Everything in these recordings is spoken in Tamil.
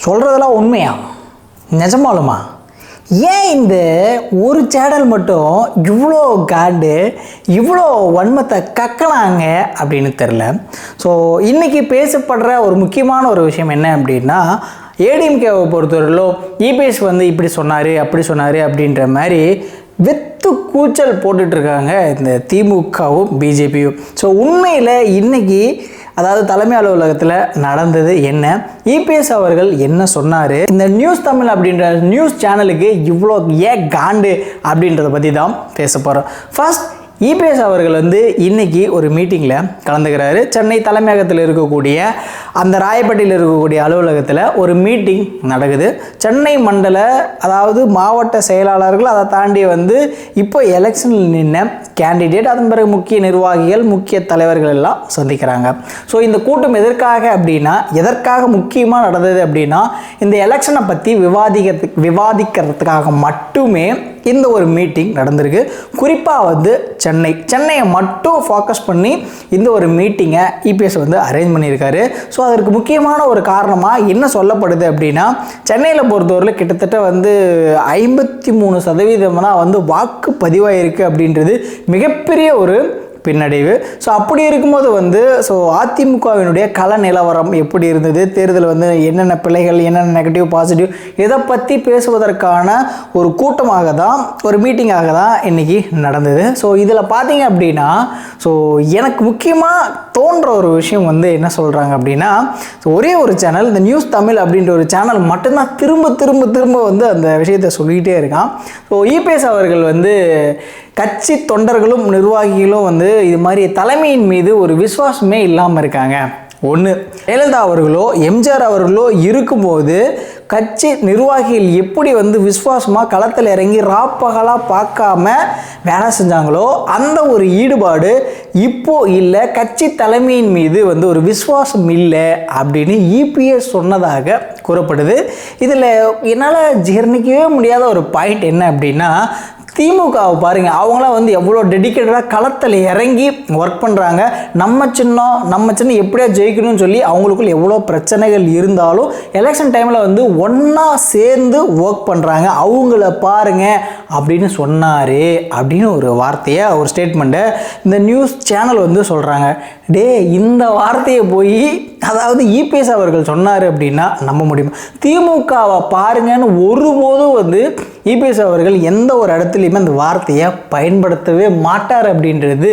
சொல்கிறதெல்லாம் உண்மையா? நிஜமாலுமா? ஏன் இந்த ஒரு சேனல் மட்டும் இவ்வளோ காண்டு இவ்வளோ வன்மத்தை கக்கலாங்க அப்படின்னு தெரில ஸோ இன்றைக்கி பேசப்படுற ஒரு முக்கியமான ஒரு விஷயம் என்ன அப்படின்னா ஏடிஎம்கேவை பொறுத்தவரையிலும் இபிஎஸ் வந்து இப்படி சொன்னார் அப்படி சொன்னார் அப்படின்ற மாதிரி வெத்து கூச்சல் போட்டுட்ருக்காங்க இந்த திமுகவும் பிஜேபியும் ஸோ உண்மையில் இன்னைக்கு அதாவது தலைமை அலுவலகத்தில் நடந்தது என்ன? இபிஎஸ் அவர்கள் என்ன சொன்னார்? இந்த நியூஸ் தமிழ் அப்படின்ற நியூஸ் சேனலுக்கு இவ்வளோ ஏன் காண்டு அப்படின்றத பற்றி தான் பேச போகிறோம் ஃபர்ஸ்ட் இபிஎஸ் அவர்கள் வந்து இன்னைக்கு ஒரு மீட்டிங்கில் கலந்துக்கிறாரு. சென்னை தலைமையகத்தில் இருக்கக்கூடிய அந்த ராயப்பட்டியில் இருக்கக்கூடிய அலுவலகத்தில் ஒரு மீட்டிங் நடக்குது. சென்னை மண்டல அதாவது மாவட்ட செயலாளர்கள் அதை தாண்டி வந்து இப்போ எலெக்ஷனில் நின்ன கேண்டிடேட் அதன் பிறகு முக்கிய நிர்வாகிகள் முக்கிய தலைவர்கள் எல்லாம் சந்திக்கிறாங்க. ஸோ இந்த கூட்டம் எதற்காக அப்படின்னா எதற்காக முக்கியமாக நடந்தது அப்படின்னா இந்த எலெக்ஷனை பற்றி விவாதிக்கிறதுக்கு விவாதிக்கிறதுக்காக மட்டுமே இந்த ஒரு மீட்டிங் நடந்திருக்கு. குறிப்பாக வந்து சென்னை. சென்னையை மட்டும் ஃபோக்கஸ் பண்ணி இந்த ஒரு மீட்டிங்கை இபிஎஸ் வந்து அரேஞ்ச் பண்ணியிருக்காரு. ஸோ அதற்கு முக்கியமான ஒரு காரணமாக என்ன சொல்லப்படுது அப்படின்னா சென்னையில் பொறுத்தவரையில் கிட்டத்தட்ட வந்து ஐம்பத்தி மூணு சதவீதம் தான் வந்து வாக்கு பதிவாயிருக்கு அப்படின்றது மிகப்பெரிய ஒரு பின்னடைவு. ஸோ அப்படி இருக்கும்போது வந்து ஸோ அதிமுகவினுடைய கள நிலவரம் எப்படி இருந்தது? தேர்தல் வந்து என்னென்ன பிழைகள் என்னென்ன நெகட்டிவ் பாசிட்டிவ் இதை பற்றி பேசுவதற்கான ஒரு கூட்டமாக தான் ஒரு மீட்டிங்காக தான் இன்றைக்கி நடந்தது. ஸோ இதில் பார்த்தீங்க அப்படின்னா ஸோ எனக்கு முக்கியமாக தோன்ற ஒரு விஷயம் வந்து என்ன சொல்கிறாங்க அப்படின்னா ஸோ ஒரே ஒரு சேனல் இந்த நியூஸ் தமிழ் அப்படின்ற ஒரு சேனல் மட்டும்தான் திரும்ப திரும்ப திரும்ப வந்து அந்த விஷயத்தை சொல்லிக்கிட்டே இருக்கான். ஸோ இபிஎஸ் அவர்கள் வந்து கட்சி தொண்டர்களும் நிர்வாகிகளும் வந்து இது மாதிரி தலைமையின் மீது ஒரு விசுவாசமே இல்லாமல் இருக்காங்க. ஒன்று ஜெயலலிதா அவர்களோ எம்ஜிஆர் அவர்களோ இருக்கும்போது கட்சி நிர்வாகிகள் எப்படி வந்து விசுவாசமாக களத்தில் இறங்கி ராப்பகலாக பார்க்காம வேலை செஞ்சாங்களோ அந்த ஒரு ஈடுபாடு இப்போ இல்லை. கட்சி தலைமையின் மீது வந்து ஒரு விசுவாசம் இல்லை அப்படின்னு இபிஎஸ் சொன்னதாக கூறப்படுது. இதில் என்னால் ஜீர்ணிக்கவே முடியாத ஒரு பாயிண்ட் என்ன அப்படின்னா திமுகவை பாருங்கள் அவங்களாம் வந்து எவ்வளோ டெடிக்கேட்டடாக களத்தில் இறங்கி ஒர்க் பண்ணுறாங்க நம்ம சின்னம் நம்ம சின்ன எப்படியா ஜெயிக்கணும்னு சொல்லி அவங்களுக்குள்ள எவ்வளோ பிரச்சனைகள் இருந்தாலும் எலெக்ஷன் டைமில் வந்து ஒன்றா சேர்ந்து ஒர்க் பண்ணுறாங்க அவங்கள பாருங்க அப்படின்னு சொன்னார் அப்படின்னு ஒரு வார்த்தையை ஒரு ஸ்டேட்மெண்ட்டை இந்த நியூஸ் சேனல் வந்து சொல்கிறாங்க டே இந்த வார்த்தையை போய் அதாவது இபிஎஸ் அவர்கள் சொன்னார் அப்படின்னா நம்ப முடியும். திமுகவை பாருங்கன்னு ஒருபோதும் வந்து இபிஎஸ் அவர்கள் எந்த ஒரு இடத்துலையுமே அந்த வார்த்தையை பயன்படுத்தவே மாட்டார் அப்படின்றது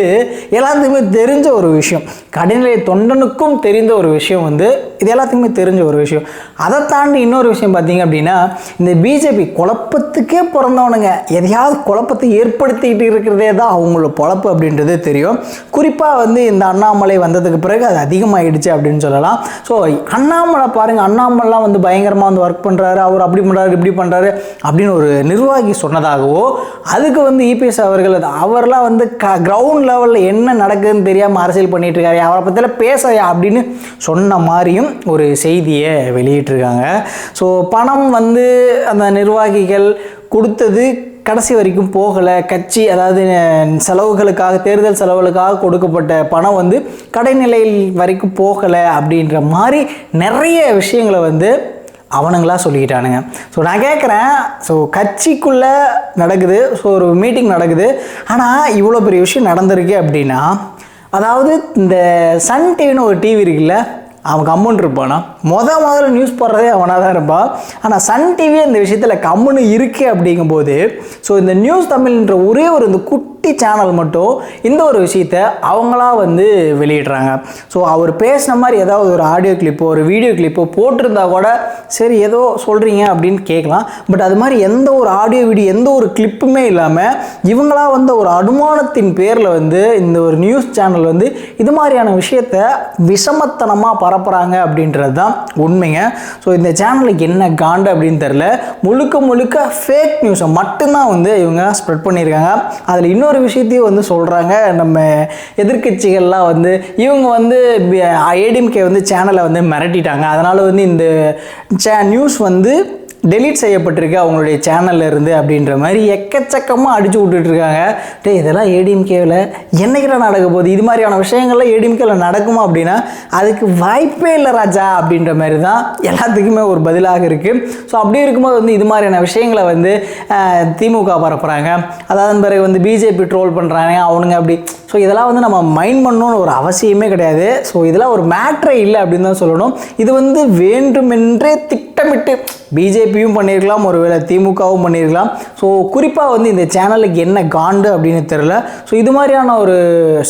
எல்லாத்துக்குமே தெரிஞ்ச ஒரு விஷயம். கடைநிலை தொண்டனுக்கும் தெரிந்த ஒரு விஷயம் வந்து இது எல்லாத்துக்குமே தெரிஞ்ச ஒரு விஷயம். அதை தாண்டி இன்னொரு விஷயம் பார்த்தீங்க அப்படின்னா இந்த பிஜேபி குழப்பத்துக்கே பிறந்தவனுங்க. எதையாவது குழப்பத்தை ஏற்படுத்திக்கிட்டு இருக்கிறதே தான் அவங்களோட பொழப்பு அப்படின்றது தெரியும். குறிப்பாக வந்து இந்த அண்ணாமலை வந்ததுக்கு பிறகு அது அதிகமாகிடுச்சு அப்படின்னு சொல்லலாம். ஸோ அண்ணாமலை பாருங்கள் அண்ணாமலைலாம் வந்து பயங்கரமாக வந்து ஒர்க் பண்ணுறாரு அவர் அப்படி பண்ணுறாரு இப்படி பண்ணுறாரு அப்படின்னு ஒரு நிர்வாகி சொன்னதாகவோ அதுக்கு வந்து இபிஎஸ் அவர்கள் அது- அவர்லாம் வந்து க கிரவுண்ட் லெவலில் என்ன நடக்குதுன்னு தெரியாமல் அரசியல் பண்ணிட்டு இருக்காரு. அவரை பற்றிலாம் பேசையா அப்படின்னு சொன்ன மாதிரியும் ஒரு செய்தியை வெளியிட்டிருக்காங்க. ஸோ பணம் வந்து அந்த நிர்வாகிகள் கொடுத்தது கடைசி வரைக்கும் போகலை கட்சி அதாவது செலவுகளுக்காக தேர்தல் செலவுகளுக்காக கொடுக்கப்பட்ட பணம் வந்து கடைநிலையில் வரைக்கும் போகலை அப்படின்ற மாதிரி நிறைய விஷயங்களை வந்து அவனுங்களாக சொல்லிக்கிட்டானுங்க. ஸோ நான் கேட்குறேன் ஸோ கட்சிக்குள்ளே நடக்குது. ஸோ ஒரு மீட்டிங் நடக்குது. ஆனால் இவ்வளோ பெரிய விஷயம் நடந்திருக்கு அப்படின்னா அதாவது இந்த சன் டிவின்னு ஒரு டிவி இருக்குல்ல அவன் கம்முன்னு இருப்பானா? மொதல் முதல்ல நியூஸ் போடுறதே அவனாக தான் இருப்பான். ஆனால் சன் டிவி இந்த விஷயத்தில் கம்முன்னு இருக்கு அப்படிங்கும்போது ஸோ இந்த நியூஸ் தமிழ்ன்ற ஒரே ஒரு இந்த குட்டி சேனல் மட்டும் இந்த ஒரு விஷயத்த அவங்களா வந்து வெளியிடுறாங்க. ஸோ அவர் பேசின மாதிரி ஏதாவது ஒரு ஆடியோ கிளிப்போ ஒரு வீடியோ கிளிப்போ போட்டிருந்தா கூட சரி ஏதோ சொல்கிறீங்க அப்படின்னு கேட்கலாம். பட் அது மாதிரி எந்த ஒரு ஆடியோ வீடியோ எந்த ஒரு கிளிப்புமே இல்லாமல் இவங்களா வந்து ஒரு அனுமானத்தின் பேரில் வந்து இந்த ஒரு நியூஸ் சேனல் வந்து இது மாதிரியான விஷயத்த விஷமத்தனமாக பரப்புகிறாங்க அப்படின்றது தான் உண்மைங்க. ஸோ இந்த சேனலுக்கு என்ன காண்டு அப்படின்னு தெரில முழுக்க முழுக்க ஃபேக் நியூஸை மட்டும்தான் வந்து இவங்க ஸ்ப்ரெட் பண்ணியிருக்காங்க. அதில் இன்னொரு விஷயத்தையும் வந்து சொல்கிறாங்க நம்ம எதிர்க்கட்சிகள்லாம் வந்து இவங்க வந்து ஏடிஎம்கே வந்து சேனலை வந்து மிரட்டிட்டாங்க. அதனால் வந்து இந்த சே நியூஸ் வந்து டெலீட் செய்யப்பட்டிருக்கு அவங்களுடைய சேனலில் இருந்து அப்படின்ற மாதிரி எக்கச்சக்கமாக அடிச்சு விட்டுட்டு இருக்காங்க டே இதெல்லாம் ஏடிஎம்கேவில் என்னைக்கிற நடக்க போகுது? இது மாதிரியான விஷயங்கள்லாம் ஏடிஎம்கேவில் நடக்குமா அப்படின்னா அதுக்கு வாய்ப்பே இல்லை ராஜா அப்படின்ற மாதிரி தான் எல்லாத்துக்குமே ஒரு பதிலாக இருக்குது ஸோ அப்படி இருக்கும்போது வந்து இது மாதிரியான விஷயங்களை வந்து திமுக பரப்புகிறாங்க அதாவது பிறகு வந்து பிஜேபி ட்ரோல் பண்ணுறாங்க அவனுங்க அப்படி ஸோ இதெல்லாம் வந்து நம்ம மைண்ட் பண்ணணும்னு ஒரு அவசியமே கிடையாது. ஸோ இதெல்லாம் ஒரு மேட்ரே இல்லை அப்படின்னு தான் சொல்லணும். இது வந்து வேண்டுமென்றே திட்டமிட்டு பிஜேபியும் பண்ணியிருக்கலாம் ஒருவேளை திமுகவும் பண்ணியிருக்கலாம் ஸோ குறிப்பாக வந்து இந்த சேனலுக்கு என்ன காண்டு அப்படின்னு தெரில ஸோ இது மாதிரியான ஒரு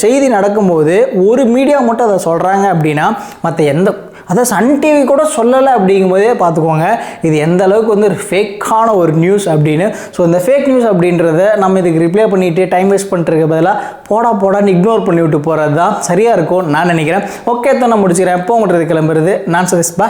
செய்தி நடக்கும்போது ஒரு மீடியா மட்டும் அதை சொல்கிறாங்க அப்படின்னா மற்ற எந்த அதான் சன் டிவி கூட சொல்லலை அப்படிங்கும்போதே பார்த்துக்கோங்க. இது எந்த அளவுக்கு வந்து ஒரு ஃபேக்கான ஒரு நியூஸ் அப்படின்னு. ஸோ இந்த ஃபேக் நியூஸ் அப்படின்றத நம்ம இதுக்கு ரிப்ளை பண்ணிவிட்டு டைம் வேஸ்ட் பண்ணுறதுக்கு பதிலாக போடா போடான்னு இக்னோர் பண்ணிவிட்டு போகிறது தான் சரியாக இருக்கும் நான் நினைக்கிறேன். ஓகே தான் நான் முடிச்சுக்கிறேன். போங்கிறது கிளம்புறது நான் சதீஷ். பா